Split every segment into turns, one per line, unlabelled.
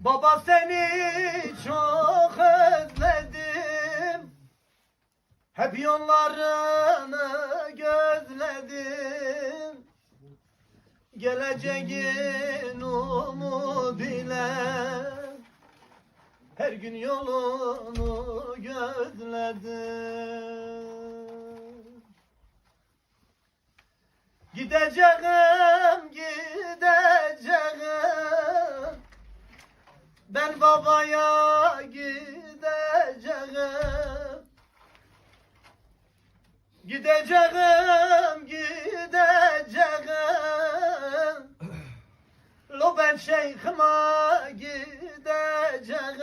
Baba seni çok özledim. Hep yollarını gözledim. Geleceğin umudu umuduyla Her gün yolunu gözledim. Gideceğim, gideceğim. Ben babaya gideceğim. Gideceğim, gideceğim. Lo ben şeyhime gideceğim.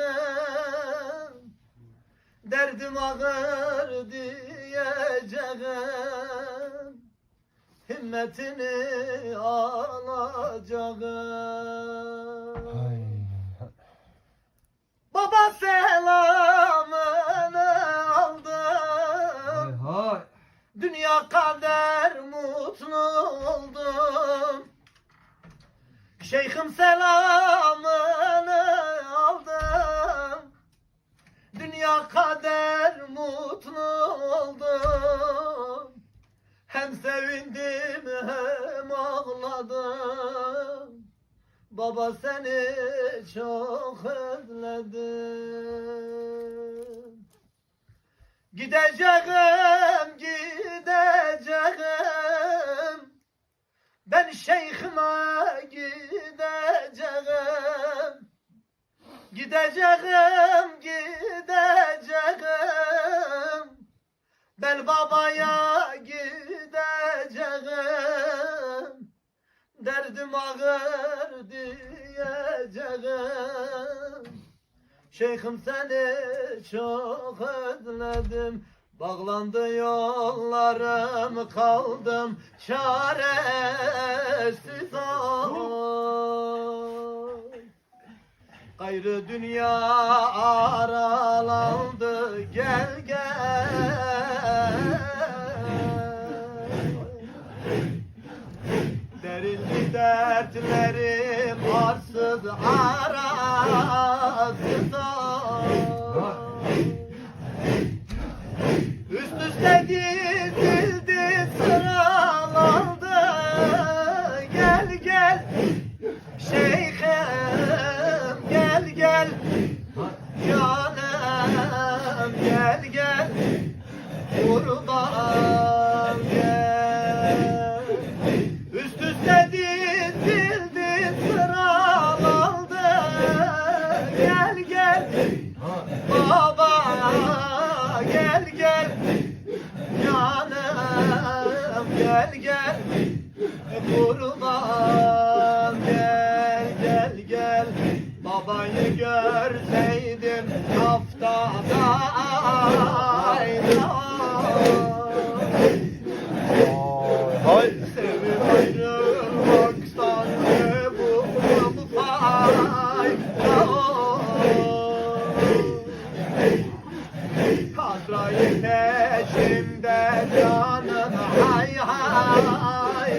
Derdim ağır diyeceğim. Himmetini alacağım selamını aldım.
Hay.
Dünya kadar mutlu oldum. Şeyhim selamını aldım. Dünya kadar mutlu oldum. Hem sevindim hem ağladım Baba seni çok özledim. Gideceğim, gideceğim. Ben şeyhime gideceğim. Gideceğim, gideceğim. Ben babaya gideceğim. Derdim ağır diyeceğim Şeyhim seni çok özledim. Bağlandı yollarım kaldım çaresiz oy Gayrı dünya aralandı gel gel. Derinli dertlerim arsız arasız Üst üste dizildi sıralandı. Gel gel. Şeyhim gel gel. Canım gel gel. Kurban gel gel. Kurban gel gel gel. Babayı görseydim haftada Azrail peşimde canın hay hay.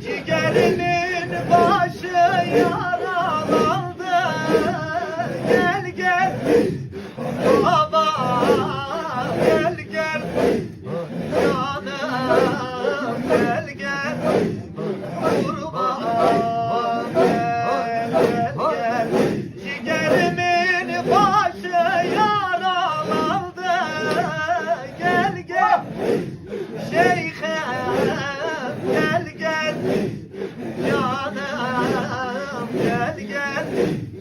Ciğerinin başı yan Amen.